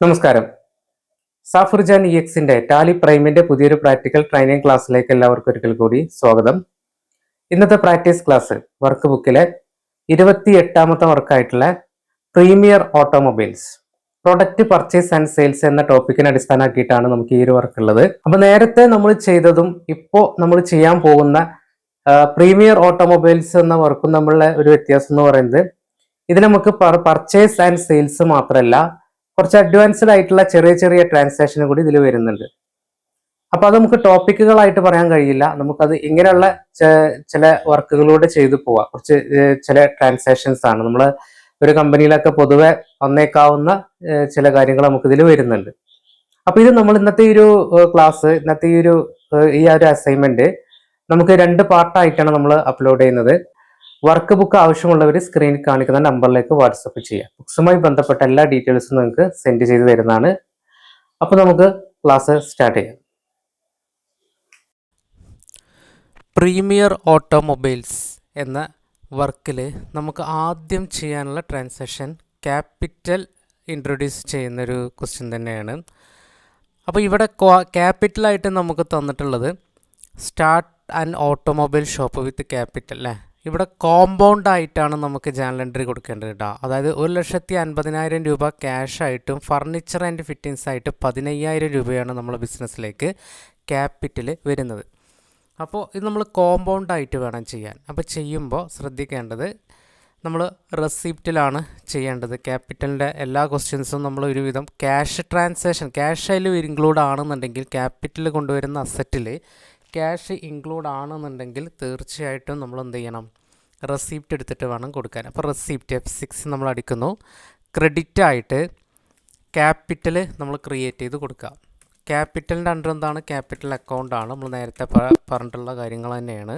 നമസ്കാരം. സാഫുർജാൻ ഇ എക്സിന്റെ ടാലി പ്രൈമിന്റെ പുതിയൊരു പ്രാക്ടിക്കൽ ട്രെയിനിങ് ക്ലാസ്സിലേക്ക് എല്ലാവർക്കും ഒരിക്കൽ കൂടി സ്വാഗതം. ഇന്നത്തെ പ്രാക്ടീസ് ക്ലാസ് വർക്ക് ബുക്കിലെ ഇരുപത്തി എട്ടാമത്തെ വർക്കായിട്ടുള്ള premier automobiles product purchase and sales എന്ന ടോപ്പിക്കിനെ അടിസ്ഥാനമാക്കിയിട്ടാണ് നമുക്ക് ഈ ഒരു വർക്ക് ഉള്ളത് അപ്പൊ നേരത്തെ നമ്മൾ ചെയ്തതും ഇപ്പോൾ നമ്മൾ ചെയ്യാൻ പോകുന്ന പ്രീമിയർ ഓട്ടോമൊബൈൽസ് എന്ന വർക്കും തമ്മിലുള്ള ഒരു വ്യത്യാസം എന്ന് പറയുന്നത് ഇത് നമുക്ക് പർച്ചേസ് ആൻഡ് സെയിൽസ് മാത്രമല്ല കുറച്ച് അഡ്വാൻസ്ഡ് ആയിട്ടുള്ള ചെറിയ ചെറിയ ട്രാൻസാക്ഷൻ കൂടി ഇതിൽ വരുന്നുണ്ട്. അപ്പൊ അത് നമുക്ക് ടോപ്പിക്കുകളായിട്ട് പറയാൻ കഴിയില്ല. നമുക്കത് ഇങ്ങനെയുള്ള ചില വർക്കുകളിലൂടെ ചെയ്തു പോവാം. കുറച്ച് ചില ട്രാൻസാക്ഷൻസ് ആണ്. നമ്മൾ ഒരു കമ്പനിയിലൊക്കെ പൊതുവെ വന്നേക്കാവുന്ന ചില കാര്യങ്ങൾ നമുക്ക് ഇതിൽ വരുന്നുണ്ട്. അപ്പൊ ഇത് നമ്മൾ ഇന്നത്തെ ഒരു ക്ലാസ് ഇന്നത്തെ ഈ ഒരു ഈ ഒരു അസൈൻമെന്റ് നമുക്ക് രണ്ട് പാർട്ടായിട്ടാണ് നമ്മൾ അപ്ലോഡ് ചെയ്യുന്നത്. വർക്ക് ബുക്ക് ആവശ്യമുള്ളവർ സ്ക്രീനിൽ കാണിക്കുന്ന നമ്പറിലേക്ക് വാട്സപ്പ് ചെയ്യാം. ബുക്സുമായി ബന്ധപ്പെട്ട എല്ലാ ഡീറ്റെയിൽസും നിങ്ങൾക്ക് സെൻഡ് ചെയ്ത് തരുന്നതാണ്. അപ്പോൾ നമുക്ക് ക്ലാസ് സ്റ്റാർട്ട് ചെയ്യാം. പ്രീമിയർ ഓട്ടോമൊബൈൽസ് എന്ന വർക്കിൽ നമുക്ക് ആദ്യം ചെയ്യാനുള്ള ട്രാൻസാക്ഷൻ ക്യാപിറ്റൽ ഇൻട്രൊഡ്യൂസ് ചെയ്യുന്നൊരു ക്വസ്റ്റ്യൻ തന്നെയാണ്. അപ്പോൾ ഇവിടെ ക്യാപിറ്റലായിട്ട് നമുക്ക് തന്നിട്ടുള്ളത് start and automobile shop with capital അല്ലേ? ഇവിടെ കോമ്പൗണ്ട് ആയിട്ടാണ് നമുക്ക് ജേണൽ എൻട്രി കൊടുക്കേണ്ടത് കേട്ടോ അതായത് ഒരു ലക്ഷത്തി അൻപതിനായിരം രൂപ ക്യാഷായിട്ടും ഫർണിച്ചർ ആൻഡ് ഫിറ്റിങ്സ് ആയിട്ട് പതിനയ്യായിരം രൂപയാണ് നമ്മൾ ബിസിനസ്സിലേക്ക് ക്യാപിറ്റൽ വരുന്നത്. അപ്പോൾ ഇത് നമ്മൾ കോമ്പൗണ്ട് ആയിട്ട് വേണം ചെയ്യാൻ. അപ്പോൾ ചെയ്യുമ്പോൾ ശ്രദ്ധിക്കേണ്ടത് നമ്മൾ റെസിപ്റ്റിലാണ് ചെയ്യേണ്ടത്. ക്യാപിറ്റലിന്റെ എല്ലാ ക്വസ്റ്റ്യൻസും നമ്മൾ ഒരുവിധം ക്യാഷ് ട്രാൻസാക്ഷൻ ക്യാഷ് അതിൽ ഇൻക്ലൂഡ് ആണെന്നുണ്ടെങ്കിൽ ക്യാപിറ്റൽ കൊണ്ടുവരുന്ന അസറ്റിൽ ക്യാഷ് ഇൻക്ലൂഡ് ആണെന്നുണ്ടെങ്കിൽ തീർച്ചയായിട്ടും നമ്മൾ എന്ത് ചെയ്യണം? റെസിപ്റ്റ് എടുത്തിട്ട് വേണം കൊടുക്കാൻ. അപ്പോൾ റെസിപ്റ്റ് എഫ് സിക്സ് നമ്മൾ അടിക്കുന്നു. ക്രെഡിറ്റ് ആയിട്ട് ക്യാപിറ്റൽ നമ്മൾ ക്രിയേറ്റ് ചെയ്ത് കൊടുക്കുക. ക്യാപിറ്റലിന്റെ അണ്ടർ എന്താണ്? ക്യാപിറ്റൽ അക്കൗണ്ടാണ് നമ്മൾ നേരത്തെ പറഞ്ഞിട്ടുള്ള കാര്യങ്ങൾ തന്നെയാണ്.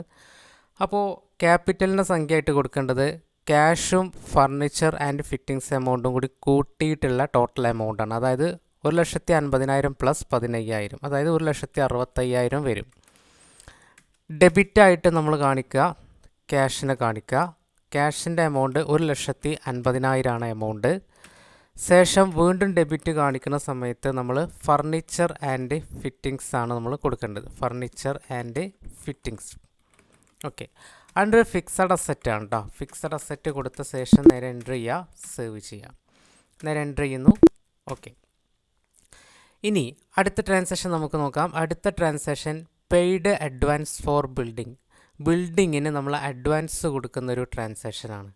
അപ്പോൾ ക്യാപിറ്റലിന്റെ സംഖ്യ ആയിട്ട് കൊടുക്കേണ്ടത് ക്യാഷും ഫർണിച്ചർ ആൻഡ് ഫിറ്റിങ്സ് എമൗണ്ടും കൂടി കൂട്ടിയിട്ടുള്ള ടോട്ടൽ എമൗണ്ടാണ് അതായത് ഒരു ലക്ഷത്തി അൻപതിനായിരം പ്ലസ് പതിനയ്യായിരം. അതായത് ഒരു ലക്ഷത്തി അറുപത്തയ്യായിരം വരും. ഡെബിറ്റായിട്ട് നമ്മൾ കാണിക്കുക ക്യാഷിനെ കാണിക്കുക. ക്യാഷിന്റെ എമൗണ്ട് ഒരു ലക്ഷത്തി അൻപതിനായിരമാണ് എമൗണ്ട് ശേഷം വീണ്ടും ഡെബിറ്റ് കാണിക്കുന്ന സമയത്ത് നമ്മൾ ഫർണിച്ചർ ആൻഡ് ഫിറ്റിങ്സ് ആണ് നമ്മൾ കൊടുക്കേണ്ടത്. Furniture and fittings okay under fixed asset ആണ് കേട്ടോ ഫിക്സഡ് അസറ്റ് കൊടുത്ത ശേഷം നേരെ എൻട്രി ചെയ്യുക സേവ് ചെയ്യുക. നേരെ എൻട്രി ചെയ്യുന്നു. ഓക്കെ ഇനി അടുത്ത ട്രാൻസാക്ഷൻ നമുക്ക് നോക്കാം. അടുത്ത transaction paid advance for building ബിൽഡിങ്ങിന് നമ്മൾ അഡ്വാൻസ് കൊടുക്കുന്ന ഒരു ട്രാൻസാക്ഷനാണ്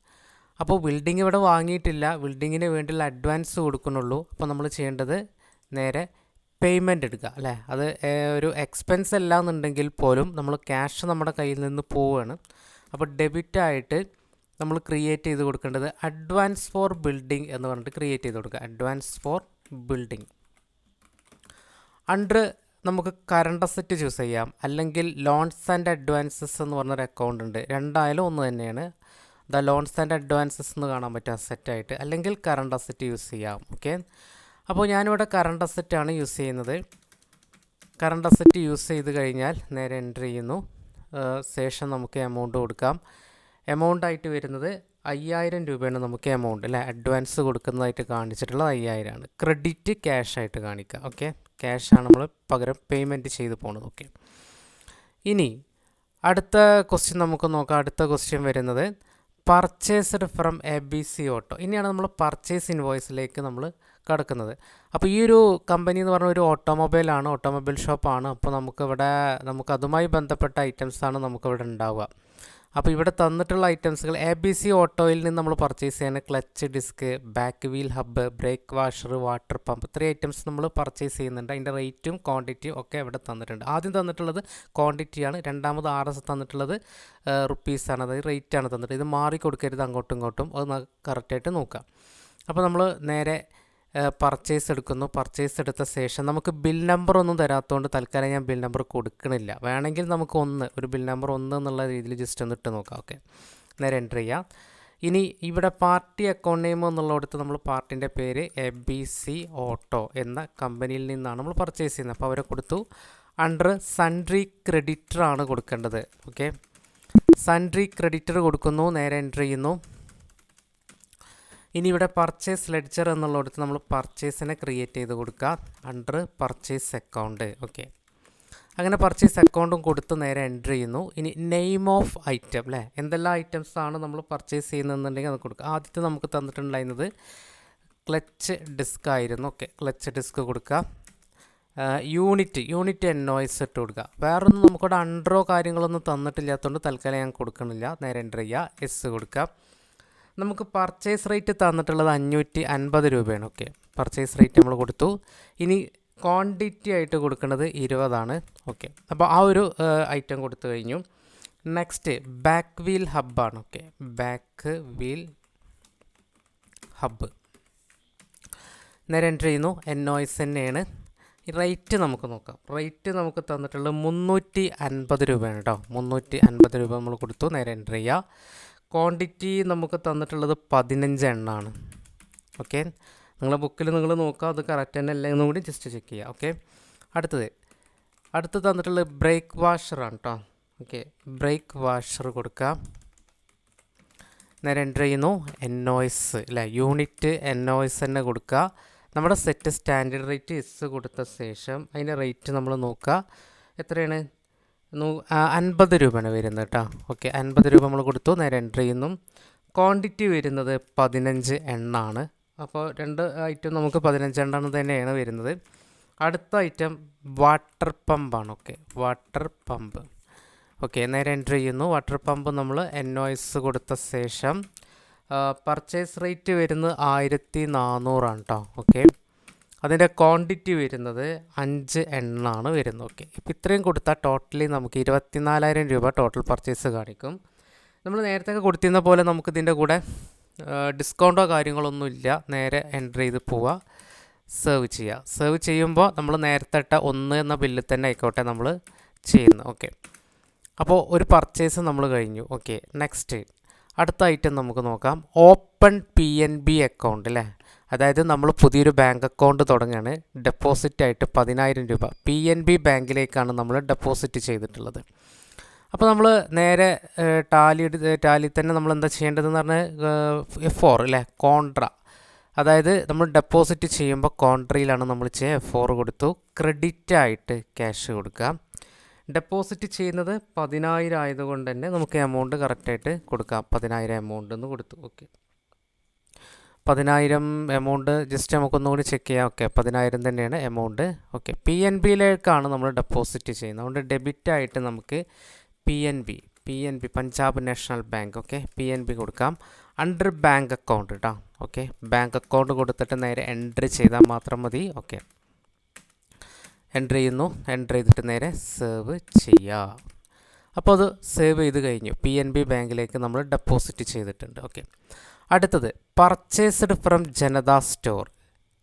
അപ്പോൾ ബിൽഡിംഗ് ഇവിടെ വാങ്ങിയിട്ടില്ല. ബിൽഡിങ്ങിന് വേണ്ടിയുള്ള അഡ്വാൻസ് കൊടുക്കുന്നുള്ളൂ. അപ്പോൾ നമ്മൾ ചെയ്യേണ്ടത് നേരെ പേയ്മെന്റ് എടുക്കുക അല്ലേ? അത് ഒരു എക്സ്പെൻസ് അല്ല എന്നുണ്ടെങ്കിൽ പോലും നമ്മൾ ക്യാഷ് നമ്മുടെ കയ്യിൽ നിന്ന് പോവുകയാണ്. അപ്പോൾ ഡെബിറ്റായിട്ട് നമ്മൾ ക്രിയേറ്റ് ചെയ്ത് കൊടുക്കേണ്ടത് അഡ്വാൻസ് ഫോർ ബിൽഡിംഗ് എന്ന് പറഞ്ഞിട്ട് ക്രിയേറ്റ് ചെയ്ത് കൊടുക്കുക. അഡ്വാൻസ് ഫോർ ബിൽഡിംഗ് അണ്ടർ നമുക്ക് കറണ്ട് അസറ്റ് ചൂസ് ചെയ്യാം. അല്ലെങ്കിൽ ലോൺസ് ആൻഡ് അഡ്വാൻസസ് എന്ന് പറഞ്ഞൊരു അക്കൗണ്ട് ഉണ്ട്. രണ്ടായാലും ഒന്ന് തന്നെയാണ്. ദ ലോൺസ് ആൻഡ് അഡ്വാൻസസ് എന്ന് കാണാൻ പറ്റും അസറ്റായിട്ട് അല്ലെങ്കിൽ കറണ്ട് അസറ്റ് യൂസ് ചെയ്യാം. ഓക്കെ അപ്പോൾ ഞാനിവിടെ കറണ്ട് അസറ്റാണ് യൂസ് ചെയ്യുന്നത്. കറണ്ട് അസറ്റ് യൂസ് ചെയ്ത് കഴിഞ്ഞാൽ നേരെ എന്റർ ചെയ്യുന്നു. ശേഷം നമുക്ക് എമൗണ്ട് കൊടുക്കാം. എമൗണ്ട് ആയിട്ട് വരുന്നത് അയ്യായിരം രൂപയാണ് നമുക്ക് എമൗണ്ട് അല്ലേ? അഡ്വാൻസ് കൊടുക്കുന്നതായിട്ട് കാണിച്ചിട്ടുള്ളത് അയ്യായിരമാണ് ക്രെഡിറ്റ് ക്യാഷ് ആയിട്ട് കാണിക്കുക ഓക്കെ ക്യാഷാണ് നമ്മൾ പകരം പേയ്മെന്റ് ചെയ്ത് പോകുന്നത് ഓക്കെ. ഇനി അടുത്ത ക്വസ്റ്റ്യൻ നമുക്ക് നോക്കാം. അടുത്ത ക്വസ്റ്റ്യൻ വരുന്നത് purchased from A B C auto ഇനിയാണ് നമ്മൾ പർച്ചേസ് ഇൻവോയ്സിലേക്ക് നമ്മൾ കടക്കുന്നത്. അപ്പോൾ ഈ ഒരു കമ്പനി എന്ന് പറഞ്ഞ ഒരു ഓട്ടോമൊബൈലാണ് ഓട്ടോമൊബൈൽ ഷോപ്പാണ് അപ്പോൾ നമുക്കിവിടെ നമുക്ക് അതുമായി ബന്ധപ്പെട്ട ഐറ്റംസാണ് നമുക്കിവിടെ ഉണ്ടാവുക. അപ്പോൾ ഇവിടെ തന്നിട്ടുള്ള ഐറ്റംസുകൾ എ ബി സി ഓട്ടോയിൽ നിന്ന് നമ്മൾ പർച്ചേസ് ചെയ്യുന്ന clutch disc back wheel hub brake washer water pump ഇത്രയും ഐറ്റംസ് നമ്മൾ പർച്ചേസ് ചെയ്യുന്നുണ്ട്. അതിന്റെ റേറ്റും ക്വാണ്ടിറ്റിയും ഒക്കെ ഇവിടെ തന്നിട്ടുണ്ട്. ആദ്യം തന്നിട്ടുള്ളത് ക്വാണ്ടിറ്റിയാണ് രണ്ടാമത് ആർ എസ് തന്നിട്ടുള്ളത് റുപ്പീസാണ് അതായത് റേറ്റാണ് തന്നിട്ടുള്ളത്. ഇത് മാറി കൊടുക്കരുത് അങ്ങോട്ടും ഇങ്ങോട്ടും. അത് കറക്റ്റായിട്ട് നോക്കാം. അപ്പോൾ നമ്മൾ നേരെ പർച്ചേസ് എടുക്കുന്നു. പർച്ചേസ് എടുത്ത ശേഷം നമുക്ക് ബിൽ നമ്പർ ഒന്നും തരാത്തതുകൊണ്ട് തൽക്കാലം ഞാൻ ബിൽ നമ്പർ കൊടുക്കണില്ല. വേണമെങ്കിൽ നമുക്ക് ഒന്ന് ഒരു ബിൽ നമ്പർ ഒന്ന് എന്നുള്ള രീതിയിൽ ജസ്റ്റ് ഒന്ന് ഇട്ട് നോക്കാം. ഓക്കെ നേരെ എന്റർ ചെയ്യാം. ഇനി ഇവിടെ പാർട്ടി അക്കൗണ്ട് നെയിം എന്നുള്ളിടത്ത് നമ്മൾ പാർട്ടിന്റെ പേര് എ ബി സി ഓട്ടോ എന്ന കമ്പനിയിൽ നിന്നാണ് നമ്മൾ പർച്ചേസ് ചെയ്യുന്നത്. അപ്പോൾ അവരെ കൊടുത്തു. അണ്ടർ സൺട്രി ക്രെഡിറ്റർ ആണ് കൊടുക്കേണ്ടത്. ഓക്കെ സൺട്രി ക്രെഡിറ്റർ കൊടുക്കുന്നു. നേരെ എന്റർ ചെയ്യുന്നു. ഇനി ഇവിടെ പർച്ചേസ് ലെഡ്ജർ എന്നുള്ളിടത്ത് നമ്മൾ പർച്ചേസിനെ ക്രിയേറ്റ് ചെയ്ത് കൊടുക്കുക. അണ്ടർ പർച്ചേസ് അക്കൗണ്ട് ഓക്കെ അങ്ങനെ പർച്ചേസ് അക്കൗണ്ടും കൊടുത്ത് നേരെ എന്റർ ചെയ്യുന്നു. ഇനി നെയിം ഓഫ് ഐറ്റം അല്ലേ എന്തെല്ലാം ഐറ്റംസ് ആണ് നമ്മൾ പർച്ചേസ് ചെയ്യുന്നതെന്നുണ്ടെങ്കിൽ അത് കൊടുക്കുക. ആദ്യത്തെ നമുക്ക് തന്നിട്ടുണ്ടായിരുന്നത് ക്ലച്ച് ഡിസ്ക് ആയിരുന്നു. ഓക്കെ ക്ലച്ച് ഡിസ്ക് കൊടുക്കുക. യൂണിറ്റ് യൂണിറ്റ് എൻഒയ്സ് ഇട്ട് കൊടുക്കുക. വേറൊന്നും നമുക്കിവിടെ അണ്ടറോ കാര്യങ്ങളൊന്നും തന്നിട്ടില്ലാത്തതുകൊണ്ട് തൽക്കാലം ഞാൻ കൊടുക്കണില്ല. നേരെ എന്റർ ചെയ്യുക. എസ് കൊടുക്കുക. നമുക്ക് പർച്ചേസ് റേറ്റ് തന്നിട്ടുള്ളത് അഞ്ഞൂറ്റി അൻപത് രൂപയാണ്. ഓക്കെ പർച്ചേസ് റേറ്റ് നമ്മൾ കൊടുത്തു. ഇനി ക്വാണ്ടിറ്റി ആയിട്ട് കൊടുക്കുന്നത് ഇരുപതാണ്. ഓക്കെ അപ്പോൾ ആ ഒരു ഐറ്റം കൊടുത്തു കഴിഞ്ഞു. നെക്സ്റ്റ് ബാക്ക് വീൽ ഹബ്ബാണ് ഓക്കെ ബാക്ക് വീൽ ഹബ്ബ് നേരെ എന്റർ ചെയ്യുന്നു. എസ് തന്നെയാണ്. റേറ്റ് നമുക്ക് നോക്കാം. റേറ്റ് നമുക്ക് തന്നിട്ടുള്ളത് മുന്നൂറ്റി അൻപത് രൂപയാണ് കേട്ടോ മുന്നൂറ്റി അൻപത് രൂപ നമ്മൾ കൊടുത്തു. നേരെ എന്റർ ചെയ്യുക ക്വാണ്ടിറ്റി നമുക്ക് തന്നിട്ടുള്ളത് പതിനഞ്ച് എണ്ണമാണ് ഓക്കെ നിങ്ങളുടെ ബുക്കിൽ നിങ്ങൾ നോക്കുക അത് കറക്റ്റ് തന്നെ അല്ലെങ്കിൽ കൂടി ജസ്റ്റ് ചെക്ക് ചെയ്യുക ഓക്കെ അടുത്തത്. അടുത്ത് തന്നിട്ടുള്ളത് ബ്രേക്ക് വാഷറാണ് കേട്ടോ ഓക്കെ ബ്രേക്ക് വാഷർ കൊടുക്കുക നേരെ എന്റർ ചെയ്യുന്നു. എസ് അല്ലേ യൂണിറ്റ് എസ് തന്നെ കൊടുക്കുക നമ്മുടെ സെറ്റ് സ്റ്റാൻഡേർഡ് റേറ്റ് എസ് കൊടുത്ത ശേഷം അതിന്റെ റേറ്റ് നമ്മൾ നോക്കുക എത്രയാണ്? അൻപത് രൂപയാണ് വരുന്നത് കേട്ടോ. ഓക്കെ അൻപത് രൂപ നമ്മൾ കൊടുത്തു. നേരെ എന്റർ ചെയ്യുന്നു. ക്വാണ്ടിറ്റി വരുന്നത് പതിനഞ്ച് എണ്ണാണ്. അപ്പോൾ രണ്ട് ഐറ്റം നമുക്ക് പതിനഞ്ച് എണ്ണം തന്നെയാണ് വരുന്നത്. അടുത്ത ഐറ്റം വാട്ടർ പമ്പാണ് ഓക്കെ വാട്ടർ പമ്പ് ഓക്കെ നേരെ എന്റർ ചെയ്യുന്നു. വാട്ടർ പമ്പ് നമ്മൾ എൻ ഒ കൊടുത്ത ശേഷം പർച്ചേസ് റേറ്റ് വരുന്നത് ആയിരത്തി നാനൂറാണ് കേട്ടോ. ഓക്കെ. അതിന്റെ ക്വാണ്ടിറ്റി വരുന്നത് അഞ്ച് എണ്ണാണ് വരുന്നത്. ഓക്കെ ഇപ്പം ഇത്രയും കൊടുത്താൽ ടോട്ടലി നമുക്ക് ഇരുപത്തിനാലായിരം രൂപ ടോട്ടൽ പർച്ചേസ് കാണിക്കും. നമ്മൾ നേരത്തെ കൊടുത്തിരുന്ന പോലെ നമുക്കിതിന്റെ കൂടെ ഡിസ്കൗണ്ടോ കാര്യങ്ങളൊന്നും ഇല്ല. നേരെ എന്റർ ചെയ്ത് പോവുക. സെർവ് ചെയ്യുക. സെർവ് ചെയ്യുമ്പോൾ നമ്മൾ നേരത്തെ ഇട്ട ഒന്ന് എന്ന ബില്ലിൽ തന്നെ ആയിക്കോട്ടെ നമ്മൾ ചെയ്യുന്നത്. ഓക്കെ അപ്പോൾ ഒരു പർച്ചേസ് നമ്മൾ കഴിഞ്ഞു. ഓക്കെ നെക്സ്റ്റ് അടുത്ത ഐറ്റം നമുക്ക് നോക്കാം. Open P N B account അല്ലേ അതായത് നമ്മൾ പുതിയൊരു ബാങ്ക് അക്കൗണ്ട് തുടങ്ങുകയാണ്. ഡെപ്പോസിറ്റായിട്ട് പതിനായിരം രൂപ. പി എൻ ബി ബാങ്കിലേക്കാണ് നമ്മൾ ഡെപ്പോസിറ്റ് ചെയ്തിട്ടുള്ളത്. അപ്പോൾ നമ്മൾ നേരെ ടാലി ടാലി തന്നെ നമ്മൾ എന്താ ചെയ്യേണ്ടതെന്ന് പറഞ്ഞാൽ ഫോർ അല്ലേ? കോൺട്ര അതായത് നമ്മൾ ഡെപ്പോസിറ്റ് ചെയ്യുമ്പോൾ കോൺട്രയിലാണ് നമ്മൾ ചെയ്യുക ഫോർ കൊടുത്തു. ക്രെഡിറ്റ് ആയിട്ട് ക്യാഷ് കൊടുക്കുക. ഡെപ്പോസിറ്റ് ചെയ്യുന്നത് പതിനായിരം ആയതുകൊണ്ട് തന്നെ നമുക്ക് എമൗണ്ട് കറക്റ്റായിട്ട് കൊടുക്കാം. പതിനായിരം എമൗണ്ട് എന്ന് കൊടുത്തു. ഓക്കെ പതിനായിരം എമൗണ്ട് ജസ്റ്റ് നമുക്കൊന്നുകൂടി ചെക്ക് ചെയ്യാം. ഓക്കെ പതിനായിരം തന്നെയാണ് എമൗണ്ട് ഓക്കെ പി എൻ ബിയിലേക്കാണ് നമ്മൾ ഡെപ്പോസിറ്റ് ചെയ്യുന്നത്. അതുകൊണ്ട് ഡെബിറ്റ് ആയിട്ട് നമുക്ക് P N B P N B Punjab National Bank okay P N B കൊടുക്കാം. അണ്ടർ ബാങ്ക് അക്കൗണ്ട് കേട്ടോ ഓക്കെ ബാങ്ക് അക്കൗണ്ട് കൊടുത്തിട്ട് നേരെ എൻട്രി ചെയ്താൽ മാത്രം മതി. ഓക്കെ എൻട്രി ചെയ്യുന്നു. എന്റർ ചെയ്തിട്ട് നേരെ സേവ് ചെയ്യുക അപ്പോൾ അത് സേവ് ചെയ്ത് കഴിഞ്ഞു. പി എൻ ബി ബാങ്കിലേക്ക് നമ്മൾ ഡെപ്പോസിറ്റ് ചെയ്തിട്ടുണ്ട്. ഓക്കെ അടുത്തത് purchased from Janata store.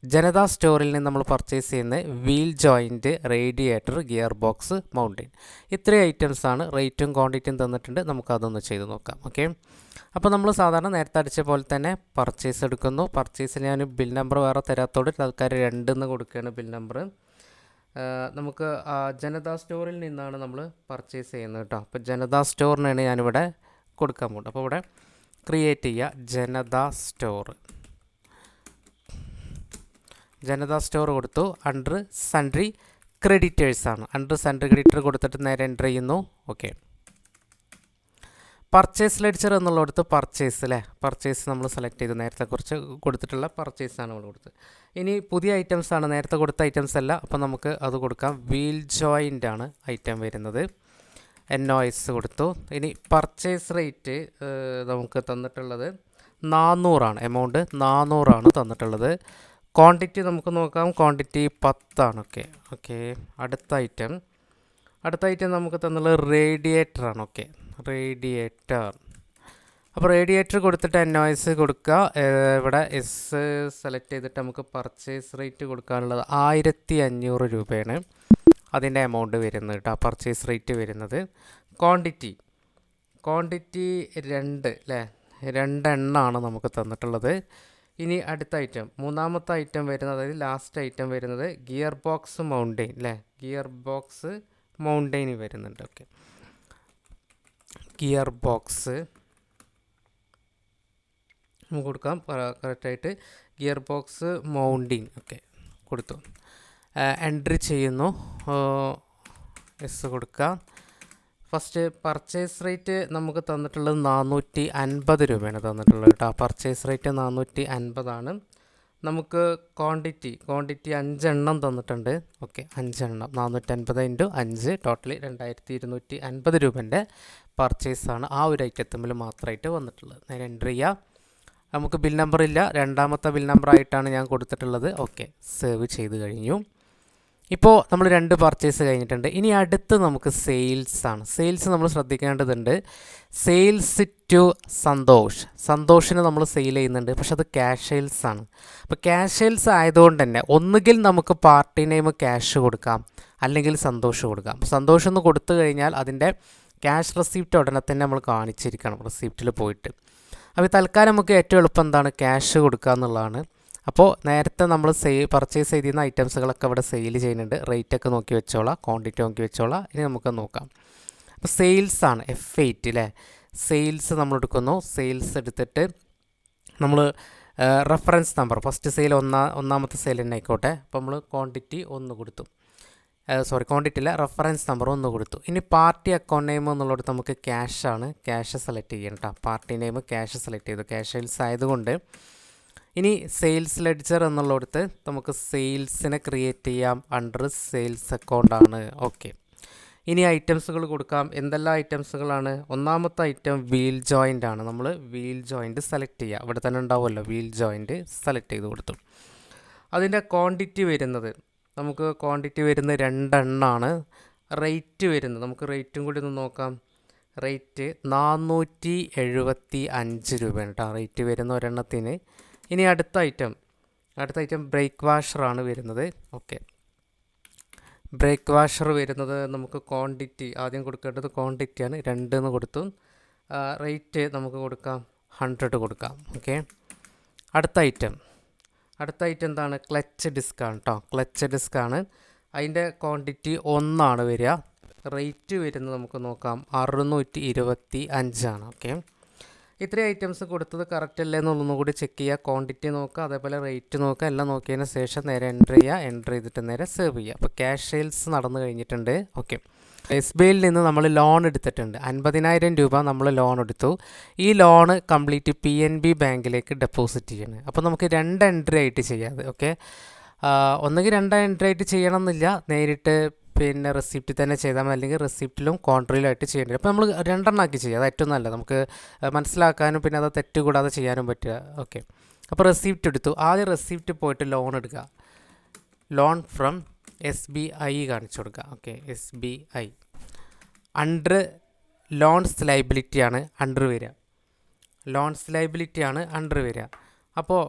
Janata സ്റ്റോറിൽ നിന്ന് നമ്മൾ പർച്ചേസ് ചെയ്യുന്ന wheel joint radiator gear box mountain. ഇത്രയും ഐറ്റംസ് ആണ് റേറ്റും ക്വാണ്ടിറ്റിയും തന്നിട്ടുണ്ട്. നമുക്കതൊന്ന് ചെയ്ത് നോക്കാം ഓക്കെ അപ്പോൾ നമ്മൾ സാധാരണ നേരത്തെ അടിച്ച പോലെ തന്നെ പർച്ചേസ് എടുക്കുന്നു. പർച്ചേസിന് ഞാൻ ബിൽ നമ്പർ വേറെ തരാത്തോട് ആൾക്കാർ രണ്ടെന്ന് കൊടുക്കുകയാണ് ബിൽ നമ്പർ നമുക്ക് ജനതാ സ്റ്റോറിൽ നിന്നാണ് നമ്മൾ പർച്ചേസ് ചെയ്യുന്നത് കേട്ടോ. അപ്പോൾ ജനതാ സ്റ്റോറിനാണ് ഞാനിവിടെ കൊടുക്കാൻ പോകുന്നത്. അപ്പോൾ ഇവിടെ ക്രിയേറ്റ് ചെയ്യുക ജനത സ്റ്റോർ. ജനതാ സ്റ്റോർ കൊടുത്തു. അണ്ടർ സൺട്രി ക്രെഡിറ്റേഴ്സ് ആണ്. അണ്ടർ സൺട്രി ക്രെഡിറ്റർ കൊടുത്തിട്ട് നേരെ എന്റർ ചെയ്യുന്നു. ഓക്കെ പർച്ചേസ് ലെഡ്ജർ എന്നുള്ളിടത്ത് പർച്ചേസ് അല്ലേ പർച്ചേസ് നമ്മൾ സെലക്ട് ചെയ്തു. നേരത്തെ കുറച്ച് കൊടുത്തിട്ടുള്ള പർച്ചേസ് ആണ് നമ്മൾ കൊടുത്തത്. ഇനി പുതിയ ഐറ്റംസ് ആണ്. നേരത്തെ കൊടുത്ത ഐറ്റംസ് അല്ല. അപ്പോൾ നമുക്ക് അത് കൊടുക്കാം. വീൽ ജോയിന്റ് ആണ് ഐറ്റം വരുന്നത്. എൻ ഒ എസ് കൊടുത്തു. ഇനി പർച്ചേസ് റേറ്റ് നമുക്ക് തന്നിട്ടുള്ളത് നാനൂറാണ് എമൗണ്ട് നാനൂറാണ് തന്നിട്ടുള്ളത്. ക്വാണ്ടിറ്റി നമുക്ക് നോക്കാം. ക്വാണ്ടിറ്റി പത്താണ്. ഓക്കെ ഓക്കെ അടുത്ത ഐറ്റം അടുത്ത ഐറ്റം നമുക്ക് തന്നുള്ളത് റേഡിയേറ്റർ ആണ്. ഓക്കെ റേഡിയേറ്റർ അപ്പോൾ റേഡിയേറ്റർ കൊടുത്തിട്ട് എൻ ഒ എസ് കൊടുക്കുക ഇവിടെ എസ് സെലക്ട് ചെയ്തിട്ട് നമുക്ക് പർച്ചേസ് റേറ്റ് കൊടുക്കാനുള്ളത് ആയിരത്തി അഞ്ഞൂറ് രൂപയാണ്. അതിന്റെ എമൗണ്ട് വരുന്നത് കേട്ടോ പർച്ചേസ് റേറ്റ് വരുന്നത്. ക്വാണ്ടിറ്റി ക്വാണ്ടിറ്റി രണ്ട് അല്ലേ രണ്ടെണ്ണമാണ് നമുക്ക് തന്നിട്ടുള്ളത്. ഇനി അടുത്ത ഐറ്റം മൂന്നാമത്തെ ഐറ്റം വരുന്നത് അതായത് ലാസ്റ്റ് ഐറ്റം വരുന്നത് ഗിയർ ബോക്സ് മൗണ്ടെയിൻ അല്ലേ ഗിയർ ബോക്സ് മൗണ്ടെയിൻ വരുന്നുണ്ട്. ഓക്കെ ഗിയർ ബോക്സ് നമുക്ക് കൊടുക്കാം. കറക്റ്റായിട്ട് ഗിയർ ബോക്സ് മൗണ്ടിങ് ഓക്കെ കൊടുത്തു. എൻട്രി ചെയ്യുന്നു. എസ് കൊടുക്കുക ഫസ്റ്റ് പർച്ചേസ് റേറ്റ് നമുക്ക് തന്നിട്ടുള്ളത് നാനൂറ്റി അൻപത് രൂപയാണ് തന്നിട്ടുള്ളത് കേട്ടോ പർച്ചേസ് റേറ്റ് നാനൂറ്റി അൻപതാണ് നമുക്ക് ക്വാണ്ടിറ്റി ക്വാണ്ടിറ്റി അഞ്ചെണ്ണം തന്നിട്ടുണ്ട്. ഓക്കെ അഞ്ചെണ്ണം. നാനൂറ്റൻപത് ഇന്റു അഞ്ച് ടോട്ടലി രണ്ടായിരത്തി ഇരുന്നൂറ്റി അൻപത് രൂപന്റെ പർച്ചേസാണ് ആ ഒരു ഐറ്റത്തിൽ മാത്രമായിട്ട് വന്നിട്ടുള്ളത്. നേരെ എൻട്രി ചെയ്യാം. നമുക്ക് ബിൽ നമ്പർ ഇല്ല. രണ്ടാമത്തെ ബിൽ നമ്പർ ആയിട്ടാണ് ഞാൻ കൊടുത്തിട്ടുള്ളത്. ഓക്കെ സേവ് ചെയ്ത് കഴിഞ്ഞു. ഇപ്പോൾ നമ്മൾ രണ്ട് പർച്ചേസ് കഴിഞ്ഞിട്ടുണ്ട്. ഇനി അടുത്ത് നമുക്ക് സെയിൽസ് ആണ്. സെയിൽസ് നമ്മൾ ശ്രദ്ധിക്കേണ്ടതുണ്ട്. Sales to Santhosh. സന്തോഷിന് നമ്മൾ സെയിൽ ചെയ്യുന്നുണ്ട്. പക്ഷെ അത് ക്യാഷ് സെയിൽസ് ആണ്. അപ്പോൾ ക്യാഷ് സെയിൽസ് ആയതുകൊണ്ട് തന്നെ ഒന്നുകിൽ നമുക്ക് പാർട്ടി നെയിം ക്യാഷ് കൊടുക്കാം. അല്ലെങ്കിൽ സന്തോഷ് കൊടുക്കാം. സന്തോഷം എന്ന് കൊടുത്തു കഴിഞ്ഞാൽ അതിന്റെ ക്യാഷ് റെസിപ്റ്റ് ഉടനെ തന്നെ നമ്മൾ കാണിച്ചിരിക്കണം. റെസിപ്റ്റിൽ പോയിട്ട്. അപ്പോൾ തൽക്കാലം നമുക്ക് ഏറ്റവും എളുപ്പം എന്താണ്? ക്യാഷ് കൊടുക്കുക എന്നുള്ളതാണ് അപ്പോൾ നേരത്തെ നമ്മൾ സെയിൽ പർച്ചേസ് ചെയ്തിരുന്ന ഐറ്റംസുകളൊക്കെ ഇവിടെ സെയിൽ ചെയ്യുന്നുണ്ട്. റേറ്റ് ഒക്കെ നോക്കി വെച്ചോളാം. ക്വാണ്ടിറ്റി നോക്കി വെച്ചോളാം. ഇനി നമുക്ക് നോക്കാം. അപ്പോൾ സെയിൽസ് ആണ് എഫ് എയ്റ്റ് അല്ലേ സെയിൽസ് നമ്മൾ എടുക്കുന്നു. സെയിൽസ് എടുത്തിട്ട് നമ്മൾ റെഫറൻസ് നമ്പർ ഫസ്റ്റ് സെയിൽ ഒന്നാ ഒന്നാമത്തെ സെയിൽ തന്നെ ആയിക്കോട്ടെ. അപ്പോൾ നമ്മൾ ക്വാണ്ടിറ്റി ഒന്ന് കൊടുത്തു. സോറി ക്വാണ്ടിറ്റി അല്ല റെഫറൻസ് നമ്പർ ഒന്ന് കൊടുത്തു. ഇനി പാർട്ടി അക്കൗണ്ട് നെയിം എന്നുള്ളത് നമുക്ക് ക്യാഷ് ആണ്. ക്യാഷ് സെലക്ട് ചെയ്യണം കേട്ടോ പാർട്ടി നെയിം ക്യാഷ് സെലക്ട് ചെയ്തു. ക്യാഷ് സെയിൽസ് ആയതുകൊണ്ട് ഇനി സെയിൽസ് ലെഡ്ജർ എന്നുള്ള അടുത്ത് നമുക്ക് സെയിൽസിനെ ക്രിയേറ്റ് ചെയ്യാം അണ്ടർ സെയിൽസ് അക്കൗണ്ട് ആണ്. ഓക്കെ ഇനി ഐറ്റംസുകൾ കൊടുക്കാം. എന്തെല്ലാം ഐറ്റംസുകളാണ് ഒന്നാമത്തെ ഐറ്റം വീൽ ജോയിന്റ് ആണ്. നമ്മൾ വീൽ ജോയിന്റ് സെലക്ട് ചെയ്യുക ഇവിടെ തന്നെ ഉണ്ടാവുമല്ലോ. വീൽ ജോയിന്റ് സെലക്ട് ചെയ്ത് കൊടുത്തു. അതിന്റെ ക്വാണ്ടിറ്റി വരുന്നത് നമുക്ക് ക്വാണ്ടിറ്റി വരുന്നത് രണ്ടെണ്ണമാണ് റേറ്റ് വരുന്നത് നമുക്ക് റേറ്റും കൂടി ഒന്ന് നോക്കാം. റേറ്റ് നാനൂറ്റി എഴുപത്തി അഞ്ച് രൂപയാണ് കേട്ടോ റേറ്റ് വരുന്ന ഒരെണ്ണത്തിന് ഇനി അടുത്ത ഐറ്റം അടുത്ത ഐറ്റം ബ്രേക്ക് വാഷറാണ് വരുന്നത്. ഓക്കെ ബ്രേക്ക് വാഷർ വരുന്നത് നമുക്ക് ക്വാണ്ടിറ്റി ആദ്യം കൊടുക്കേണ്ടത് ക്വാണ്ടിറ്റിയാണ് രണ്ട് എന്ന് കൊടുത്തു. റേറ്റ് നമുക്ക് കൊടുക്കാം. ഹൺഡ്രഡ് കൊടുക്കാം. ഓക്കെ അടുത്ത ഐറ്റം അടുത്ത ഐറ്റം എന്താണ്? ക്ലച്ച് ഡിസ്ക് ആണ് കേട്ടോ ക്ലച്ച് ഡിസ്ക് ആണ്. അതിന്റെ ക്വാണ്ടിറ്റി ഒന്നാണ് വരിക. റേറ്റ് വരുന്നത് നമുക്ക് നോക്കാം. അറുന്നൂറ്റി ഇരുപത്തി അഞ്ചാണ് ഓക്കെ ഇത്രയും ഐറ്റംസ് കൊടുത്തത് കറക്റ്റ് അല്ലേ എന്നുള്ളതും കൂടി ചെക്ക് ചെയ്യുക. ക്വാണ്ടിറ്റി നോക്കുക അതേപോലെ റേറ്റ് നോക്കുക എല്ലാം നോക്കിയതിന് ശേഷം നേരെ എന്റർ ചെയ്യുക. എന്റർ ചെയ്തിട്ട് നേരെ സേവ് ചെയ്യുക. അപ്പോൾ ക്യാഷ് സെയിൽസ് നടന്നു കഴിഞ്ഞിട്ടുണ്ട്. ഓക്കെ എസ് ബി ഐയിൽ നിന്ന് നമ്മൾ ലോൺ എടുത്തിട്ടുണ്ട്. അൻപതിനായിരം രൂപ നമ്മൾ ലോൺ എടുത്തു. ഈ loan complete P N B ബാങ്കിലേക്ക് ഡെപ്പോസിറ്റ് ചെയ്യണം. അപ്പോൾ നമുക്ക് രണ്ട് എൻട്രി ആയിട്ട് ചെയ്യാതെ ഓക്കെ ഒന്നുകിൽ രണ്ട് എൻട്രി ആയിട്ട് ചെയ്യണം എന്നില്ല നേരിട്ട് പിന്നെ റെസിപ്റ്റിൽ തന്നെ ചെയ്താൽ മതി. അല്ലെങ്കിൽ റെസിപ്റ്റിലും കോൺട്രിയിലായിട്ട് ചെയ്യേണ്ടി അപ്പോൾ നമ്മൾ രണ്ടെണ്ണമാക്കി ചെയ്യുക അത് ഏറ്റവും നല്ലത്. നമുക്ക് മനസ്സിലാക്കാനും പിന്നെ അത് തെറ്റ് കൂടാതെ ചെയ്യാനും പറ്റുക. ഓക്കെ. അപ്പോൾ റെസിപ്റ്റ് എടുത്തു. ആദ്യം റെസിപ്റ്റ് പോയിട്ട് ലോൺ എടുക്കുക. Loan from S B I കാണിച്ചു കൊടുക്കുക. Okay. S B I under loans ലൈബിലിറ്റിയാണ് under വരിക. ലോൺസ് ലൈബിലിറ്റിയാണ് അണ്ടർ വരിക. അപ്പോൾ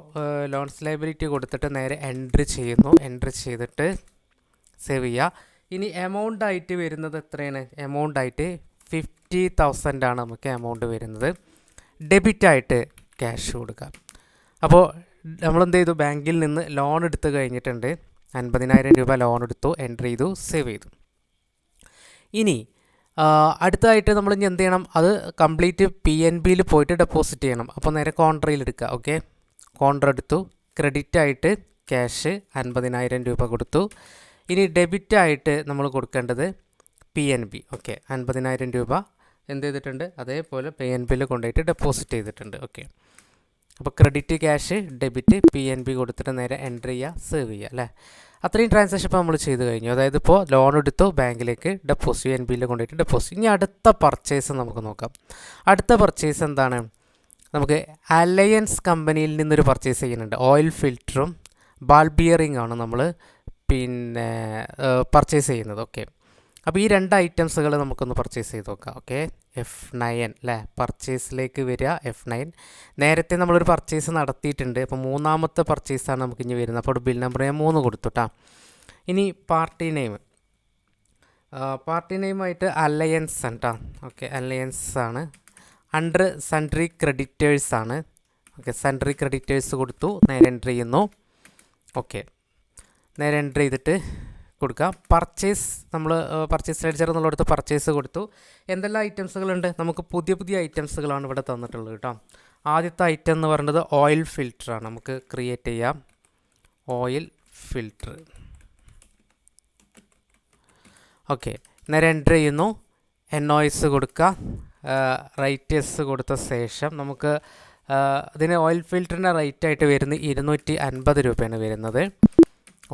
ലോൺസ് ലൈബിലിറ്റി കൊടുത്തിട്ട് നേരെ എൻട്രി ചെയ്യുന്നു. എൻട്രി ചെയ്തിട്ട് സേവ് ചെയ്യുക. ഇനി എമൗണ്ട് ആയിട്ട് വരുന്നത് എത്രയാണ്? എമൗണ്ട് ആയിട്ട് ഫിഫ്റ്റി തൗസൻഡ് ആണ് നമുക്ക് എമൗണ്ട് വരുന്നത്. ഡെബിറ്റ് ആയിട്ട് ക്യാഷ് കൊടുക്കുക. അപ്പോൾ നമ്മളെന്ത് ചെയ്തു? ബാങ്കിൽ നിന്ന് ലോൺ എടുത്ത് കഴിഞ്ഞിട്ടുണ്ട്. അൻപതിനായിരം രൂപ ലോൺ എടുത്തു എൻട്രി ചെയ്തു സേവ് ചെയ്തു. ഇനി അടുത്തതായിട്ട് നമ്മൾ ഇനി എന്ത് ചെയ്യണം? അത് കംപ്ലീറ്റ് പി എൻ ബിയിൽ പോയിട്ട് ഡെപ്പോസിറ്റ് ചെയ്യണം. അപ്പോൾ നേരെ കോൺട്രയിൽ എടുക്കുക ഓക്കെ കോൺട്ര എടുത്തു ക്രെഡിറ്റ് ആയിട്ട് ക്യാഷ് അൻപതിനായിരം രൂപ കൊടുത്തു. ഇനി ഡെബിറ്റ് ആയിട്ട് നമ്മൾ കൊടുക്കേണ്ടത് പി എൻ ബി ഓക്കെ അൻപതിനായിരം രൂപ എന്ത് ചെയ്തിട്ടുണ്ട്? അതേപോലെ പി എൻ ബിയിൽ കൊണ്ടുപോയിട്ട് ഡെപ്പോസിറ്റ് ചെയ്തിട്ടുണ്ട്. ഓക്കെ അപ്പോൾ credit cash debit P N B കൊടുത്തിട്ട് നേരെ എന്റർ ചെയ്യുക സേവ് ചെയ്യുക അല്ലേ? അത്രയും ട്രാൻസാക്ഷൻ ഇപ്പോൾ നമ്മൾ ചെയ്ത് കഴിഞ്ഞു. അതായത് ഇപ്പോൾ ലോൺ എടുത്തു ബാങ്കിലേക്ക് ഡെപ്പോസിറ്റ് എൻ ബിയിൽ കൊണ്ടുപോയിട്ട് ഡെപ്പോസിറ്റ് ഇനി അടുത്ത പർച്ചേസ് നമുക്ക് നോക്കാം. അടുത്ത പർച്ചേസ് എന്താണ്? നമുക്ക് അലയൻസ് കമ്പനിയിൽ നിന്നൊരു പർച്ചേസ് ചെയ്യുന്നുണ്ട്. ഓയിൽ ഫിൽറ്ററും ബാൾബിയറിംഗ് ആണ് നമ്മൾ പിന്നെ പർച്ചേസ് ചെയ്യുന്നത്. ഓക്കെ അപ്പോൾ ഈ രണ്ട് ഐറ്റംസുകൾ നമുക്കൊന്ന് പർച്ചേസ് ചെയ്ത് നോക്കാം. ഓക്കെ എഫ് നയൻ അല്ലേ പർച്ചേസിലേക്ക് വരിക എഫ് നയൻ നേരത്തെ നമ്മളൊരു പർച്ചേസ് നടത്തിയിട്ടുണ്ട്. അപ്പോൾ മൂന്നാമത്തെ പർച്ചേസാണ് നമുക്ക് ഇനി വരുന്നത്. അപ്പോൾ ബിൽ നമ്പർ ഞാൻ മൂന്ന് കൊടുത്തു കേട്ടോ ഇനി പാർട്ടി നെയിം പാർട്ടി നെയിമായിട്ട് അലയൻസ് ആണ് കേട്ടോ ഓക്കെ അലയൻസ് ആണ്. അണ്ടർ സൺട്രി ക്രെഡിറ്റേഴ്സ് ആണ്. ഓക്കെ സൺട്രി ക്രെഡിറ്റേഴ്സ് കൊടുത്തു. നേരെ എൻട്രി ചെയ്യുന്നു. ഓക്കെ നേരെ എന്റർ ചെയ്തിട്ട് കൊടുക്കുക പർച്ചേസ് നമ്മൾ പർച്ചേസ് ലെഡ്ജർ എന്നുള്ളടത്ത് പർച്ചേസ് കൊടുത്തു. എന്തെല്ലാം ഐറ്റംസുകളുണ്ട് നമുക്ക് പുതിയ പുതിയ ഐറ്റംസുകളാണ് ഇവിടെ തന്നിട്ടുള്ളത് കേട്ടോ. ആദ്യത്തെ ഐറ്റം എന്ന് പറയുന്നത് ഓയിൽ ഫിൽറ്ററാണ് നമുക്ക് ക്രിയേറ്റ് ചെയ്യാം. ഓയിൽ ഫിൽറ്റർ ഓക്കെ നേരെ എന്റർ ചെയ്യുന്നു. എൻ ഓയിസ് കൊടുക്കുക. റൈറ്റേഴ്സ് കൊടുത്ത ശേഷം നമുക്ക് ഇതിന് ഓയിൽ ഫിൽറ്ററിന്റെ റേറ്റായിട്ട് വരുന്നത് ഇരുന്നൂറ്റി അൻപത് രൂപയാണ് വരുന്നത്.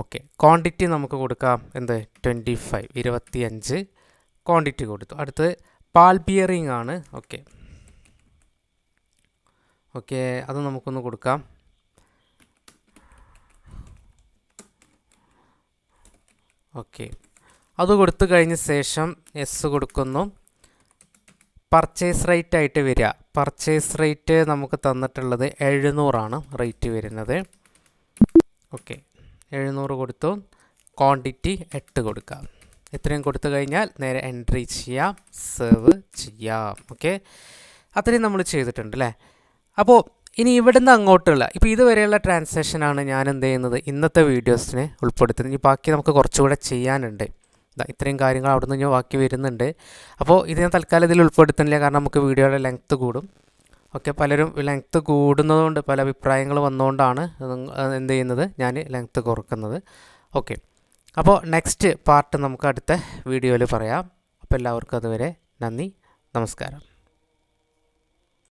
ഓക്കെ ക്വാണ്ടിറ്റി നമുക്ക് കൊടുക്കാം. എന്ത്? ട്വന്റി ഫൈവ് ഇരുപത്തി അഞ്ച് ക്വാണ്ടിറ്റി കൊടുത്തു. അടുത്തത് പാൽ ബിയറിംഗ് ആണ്. ഓക്കെ ഓക്കെ അത് നമുക്കൊന്ന് കൊടുക്കാം. ഓക്കെ അത് കൊടുത്തു കഴിഞ്ഞ ശേഷം എസ് കൊടുക്കുന്നു. പർച്ചേസ് റേറ്റ് ആയിട്ട് വരിക. പർച്ചേസ് റേറ്റ് നമുക്ക് തന്നിട്ടുള്ളത് എഴുന്നൂറാണ്. റേറ്റ് വരുന്നത്. ഓക്കെ എഴുന്നൂറ് കൊടുത്തു. ക്വാണ്ടിറ്റി എട്ട് കൊടുക്കാം. ഇത്രയും കൊടുത്തു കഴിഞ്ഞാൽ നേരെ എൻട്രി ചെയ്യാം. സെർവ് ചെയ്യാം. ഓക്കെ അത്രയും നമ്മൾ ചെയ്തിട്ടുണ്ട് അല്ലേ അപ്പോൾ ഇനി ഇവിടുന്ന് അങ്ങോട്ടുള്ള ഇപ്പോൾ ഇതുവരെയുള്ള ട്രാൻസാക്ഷനാണ് ഞാൻ എന്ത് ചെയ്യുന്നത്? ഇന്നത്തെ വീഡിയോസിനെ ഉൾപ്പെടുത്തുന്നത്. ഇനി ബാക്കി നമുക്ക് കുറച്ചുകൂടെ ചെയ്യാനുണ്ട്. ഇത്രയും കാര്യങ്ങൾ അവിടെ നിന്ന് ബാക്കി വരുന്നുണ്ട്. അപ്പോൾ ഇത് ഞാൻ തൽക്കാലം ഇതിൽ ഉൾപ്പെടുത്തുന്നില്ല. കാരണം നമുക്ക് വീഡിയോയുടെ ലെങ്ത്ത് കൂടും. ഓക്കെ പലരും ലെങ്ത്ത് കൂടുന്നതുകൊണ്ട് പല അഭിപ്രായങ്ങൾ വന്നുകൊണ്ടാണ് എന്ത് ചെയ്യുന്നത്? ഞാൻ ലെങ്ത്ത് കുറക്കുന്നത്. ഓക്കെ അപ്പോൾ നെക്സ്റ്റ് പാർട്ട് നമുക്ക് അടുത്ത വീഡിയോയിൽ പറയാം. അപ്പോൾ എല്ലാവർക്കും അതുവരെ നന്ദി. നമസ്കാരം.